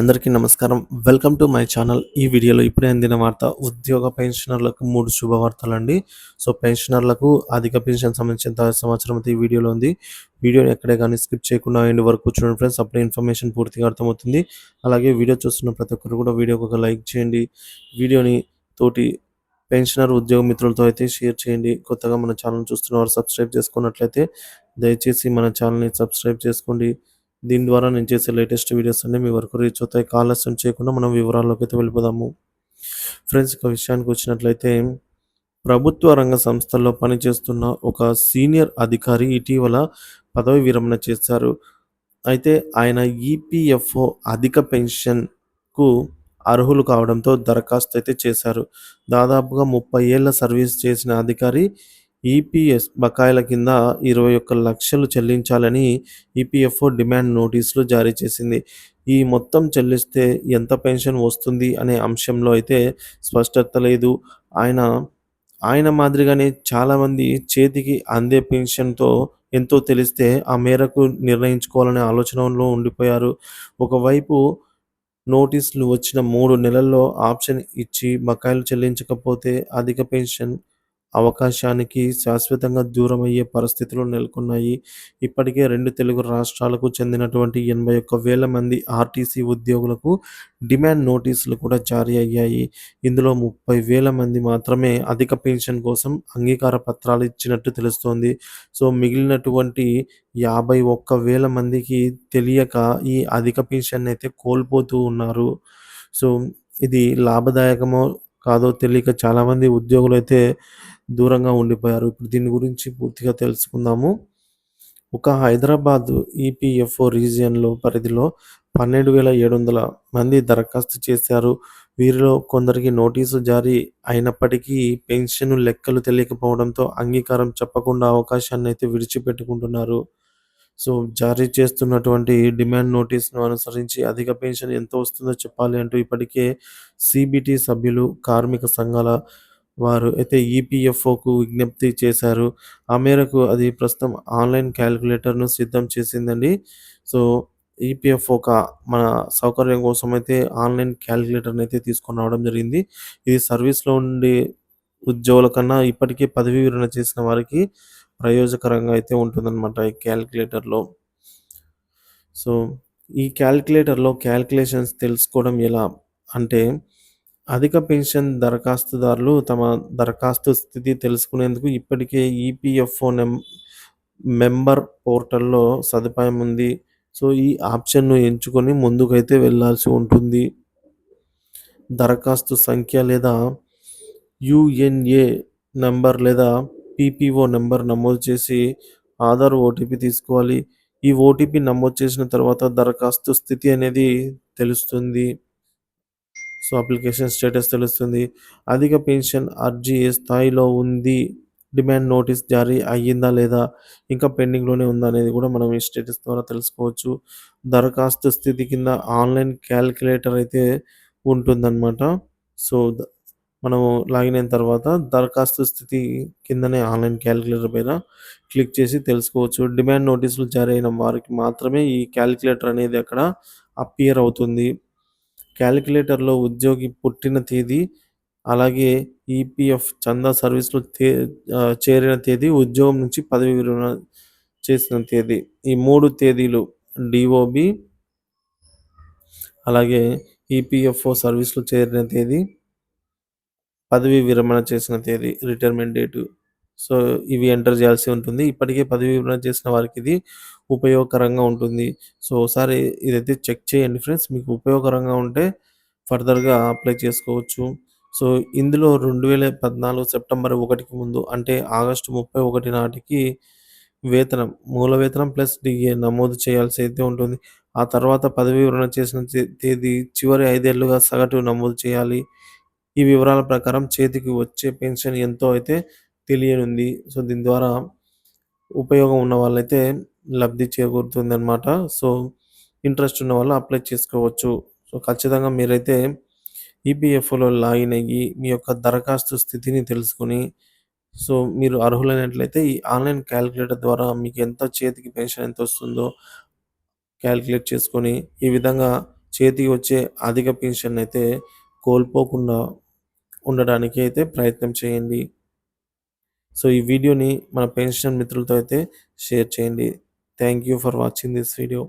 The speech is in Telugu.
అందరికీ నమస్కారం. Welcome to my channel. ఈ వీడియోలో ఇప్పుడే అందిన వార్త ఉద్యోగ పెన్షనర్లకు మూడు శుభవార్తలండి. సో పెన్షనర్లకు అధిక పెన్షన్ సంబంధించిన సంవత్సరం అయితే ఈ వీడియోలో ఉంది. వీడియోని ఎక్కడే కానీ స్కిప్ చేయకుండా ఎండ్ వరకు చూడండి ఫ్రెండ్స్. అప్పుడే ఇన్ఫర్మేషన్ పూర్తిగా అర్థమవుతుంది. అలాగే వీడియో చూస్తున్న ప్రతి ఒక్కరు కూడా వీడియోకి ఒక లైక్ చేయండి. వీడియోని తోటి పెన్షనర్ ఉద్యోగ మిత్రులతో అయితే షేర్ చేయండి. కొత్తగా మన ఛానల్ చూస్తున్న వారు సబ్స్క్రైబ్ చేసుకున్నట్లయితే దయచేసి మన ఛానల్ని సబ్స్క్రైబ్ చేసుకోండి. దీని ద్వారా నేను చేసే లేటెస్ట్ వీడియోస్ అన్నీ మీ వరకు రీచ్ అవుతాయి. ఆలస్యం చేయకుండా మనం వివరాల్లోకి అయితే వెళ్ళిపోదాము. ఫ్రెండ్స్ ఒక విషయానికి వచ్చినట్లయితే ప్రభుత్వ రంగ సంస్థల్లో పనిచేస్తున్న ఒక సీనియర్ అధికారి ఇటీవల పదవి విరమణ చేశారు. అయితే ఆయన ఈపీఎఫ్ఓ అధిక పెన్షన్కు అర్హులు కావడంతో దరఖాస్తు అయితే చేశారు. దాదాపుగా ముప్పై ఏళ్ళ సర్వీస్ చేసిన అధికారి ఈపీఎస్ బకాయిల కింద ఇరవై ఒక్క లక్షలు చెల్లించాలని ఈపీఎఫ్ఓ డిమాండ్ నోటీసులు జారీ చేసింది. ఈ మొత్తం చెల్లిస్తే ఎంత పెన్షన్ వస్తుంది అనే అంశంలో అయితే స్పష్టత లేదు. ఆయన ఆయన మాదిరిగానే చాలామంది చేతికి అందే పెన్షన్తో ఎంతో తెలిస్తే ఆ మేరకు నిర్ణయించుకోవాలనే ఆలోచనలో ఉండిపోయారు. ఒకవైపు నోటీసులు వచ్చిన మూడు నెలల్లో ఆప్షన్ ఇచ్చి బకాయిలు చెల్లించకపోతే అధిక పెన్షన్ అవకాశానికి శాశ్వతంగా దూరమయ్యే పరిస్థితులు నెలకొన్నాయి. ఇప్పటికే రెండు తెలుగు రాష్ట్రాలకు చెందినటువంటి ఎనభై ఒక్క వేల మంది ఆర్టీసీ ఉద్యోగులకు డిమాండ్ నోటీసులు కూడా జారీ అయ్యాయి. ఇందులో ముప్పై వేల మంది మాత్రమే అధిక పెన్షన్ కోసం అంగీకార పత్రాలు ఇచ్చినట్టు తెలుస్తోంది. సో మిగిలినటువంటి యాభై ఒక్క వేల మందికి తెలియక ఈ అధిక పెన్షన్ అయితే కోల్పోతూ ఉన్నారు. సో ఇది లాభదాయకమో కాదో తెలియక చాలామంది ఉద్యోగులు అయితే దూరంగా ఉండిపోయారు. ఇప్పుడు దీని గురించి పూర్తిగా తెలుసుకుందాము. ఒక హైదరాబాద్ ఈపీఎఫ్ఓ రీజియన్లో పరిధిలో పన్నెండు వేల ఏడు వందల మంది దరఖాస్తు చేశారు. వీరిలో కొందరికి నోటీసు జారీ అయినప్పటికీ పెన్షన్ లెక్కలు తెలియకపోవడంతో అంగీకారం చెప్పకుండా అవకాశాన్ని అయితే విడిచిపెట్టుకుంటున్నారు. సో జారీ చేస్తున్నటువంటి డిమాండ్ నోటీస్ను అనుసరించి అధిక పెన్షన్ ఎంత వస్తుందో చెప్పాలి అంటూ ఇప్పటికే సిబిటి సభ్యులు కార్మిక సంఘాల వారు అయితే ఈపీఎఫ్ఓకు విజ్ఞప్తి చేశారు. ఆ మేరకు అది ప్రస్తుతం ఆన్లైన్ క్యాలిక్యులేటర్ను సిద్ధం చేసిందండి. సో ఈపీఎఫ్ ఒక మన సౌకర్యం కోసం అయితే ఆన్లైన్ క్యాలిక్యులేటర్ని అయితే తీసుకొని రావడం జరిగింది. ఇది సర్వీస్లో ఉండే ఉద్యోగుల కన్నా ఇప్పటికే పదవీ విరమణ చేసిన వారికి ప్రయోజకరంగా అయితే ఉంటుందన్నమాట ఈ క్యాలిక్యులేటర్లో. సో ఈ క్యాలిక్యులేటర్లో క్యాలిక్యులేషన్స్ తెలుసుకోవడం ఎలా అంటే అధిక పెన్షన్ దరఖాస్తుదారులు తమ దరఖాస్తు స్థితి తెలుసుకునేందుకు ఇప్పటికే ఈపీఎఫ్ఓ నెం మెంబర్ పోర్టల్లో సదుపాయం ఉంది. సో ఈ ఆప్షన్ను ఎంచుకొని ముందుకైతే వెళ్ళాల్సి ఉంటుంది. దరఖాస్తు సంఖ్య లేదా యుఎన్ఏ నెంబర్ లేదా పీపీఓ నెంబర్ నమోదు చేసి ఆధార్ ఓటీపీ తీసుకోవాలి. ఈ ఓటీపీ నమోదు చేసిన తర్వాత దరఖాస్తు స్థితి అనేది తెలుస్తుంది. సో అప్లికేషన్ స్టేటస్ తెలుస్తుంది. అధిక పెన్షన్ అర్జీ ఏ స్థాయిలో ఉంది? డిమాండ్ నోటీస్ జారీ అయ్యిందా లేదా? ఇంకా పెండింగ్లోనే ఉందా అనేది కూడా మనం ఈ స్టేటస్ ద్వారా తెలుసుకోవచ్చు. దరఖాస్తు స్థితి కింద ఆన్లైన్ క్యాలిక్యులేటర్ అయితే ఉంటుందన్నమాట. సో మనము లాగిన్ అయిన తర్వాత దరఖాస్తు స్థితి కిందనే ఆన్లైన్ క్యాలిక్యులేటర్ పైన క్లిక్ చేసి తెలుసుకోవచ్చు. డిమాండ్ నోటీసులు జారీ అయిన వారికి మాత్రమే ఈ క్యాలిక్యులేటర్ అనేది అక్కడ అపియర్ అవుతుంది. క్యాలిక్యులేటర్లో ఉద్యోగి పుట్టిన తేదీ అలాగే ఈపీఎఫ్ చందా సర్వీస్లో తే చేరిన తేదీ ఉద్యోగం నుంచి పదవి విరమణ చేసిన తేదీ. ఈ మూడు తేదీలు డిఓబి అలాగే ఈపీఎఫ్ఓ సర్వీస్లో చేరిన తేదీ పదవి విరమణ చేసిన తేదీ రిటైర్మెంట్ డేటు సో ఇవి ఎంటర్ చేయాల్సి ఉంటుంది. ఇప్పటికే పదవి విరమణ చేసిన వారికి ఇది ఉపయోగకరంగా ఉంటుంది. సో ఒకసారి ఇదైతే చెక్ చేయండి ఫ్రెండ్స్ మీకు ఉపయోగకరంగా ఉంటే ఫర్దర్గా అప్లై చేసుకోవచ్చు. సో ఇందులో రెండు వేల పద్నాలుగు సెప్టెంబర్ ఒకటికి ముందు అంటే ఆగస్టు ముప్పై ఒకటి నాటికి వేతనం మూల వేతనం ప్లస్ డిఏ నమోదు చేయాల్సి అయితే ఉంటుంది. ఆ తర్వాత పదవి విరమణ చేసిన తేదీ చివరి ఐదేళ్ళుగా సగటు నమోదు చేయాలి. ఈ వివరాల ప్రకారం చేతికి వచ్చే పెన్షన్ ఎంతో అయితే తెలియనుంది. సో దీని ద్వారా ఉపయోగం ఉన్న వాళ్ళైతే లబ్ధి చేకూరుతుంది అనమాట సో ఇంట్రెస్ట్ ఉన్న వాళ్ళు అప్లై చేసుకోవచ్చు. సో ఖచ్చితంగా మీరైతే ఈపీఎఫ్ఓలో లాగిన్ అయ్యి మీ యొక్క దరఖాస్తు స్థితిని తెలుసుకొని సో మీరు అర్హులైనట్లయితే ఈ ఆన్లైన్ క్యాలిక్యులేటర్ ద్వారా మీకు ఎంత చేతికి పెన్షన్ ఎంత వస్తుందో క్యాలిక్యులేట్ చేసుకొని ఈ విధంగా చేతికి వచ్చే అధిక పెన్షన్ అయితే కోల్పోకుండా ఉండడానికి అయితే ప్రయత్నం చేయండి. సో ఈ వీడియోని మన పెన్షన్ మిత్రులతో అయితే షేర్ చేయండి. Thank you for watching this video.